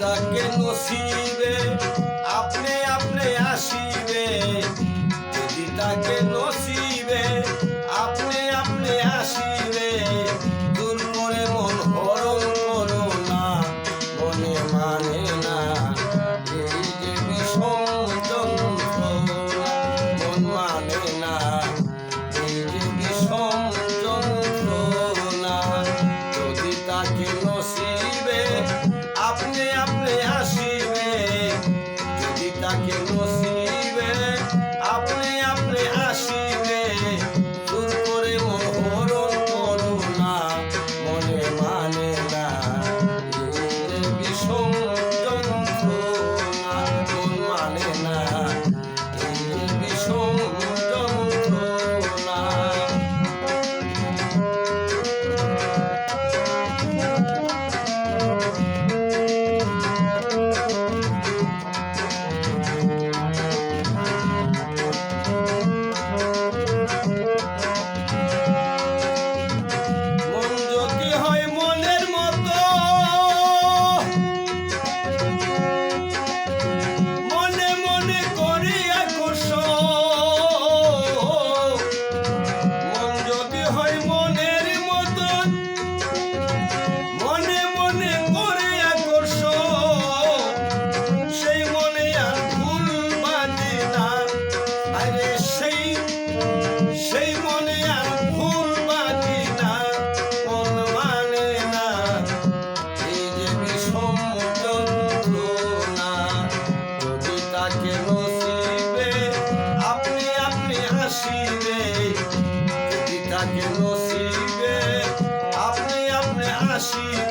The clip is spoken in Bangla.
যাকে নসিবে, আপনি আপনি আসিবে। যদি তাকে নসিবে, আপনি আপনি আসিবে। দূর মনে মন হরণ করো না, মনে মানে না। এই যে বিষম মন মানে Yeah. আসিবে আপনি আপনি আসিবে।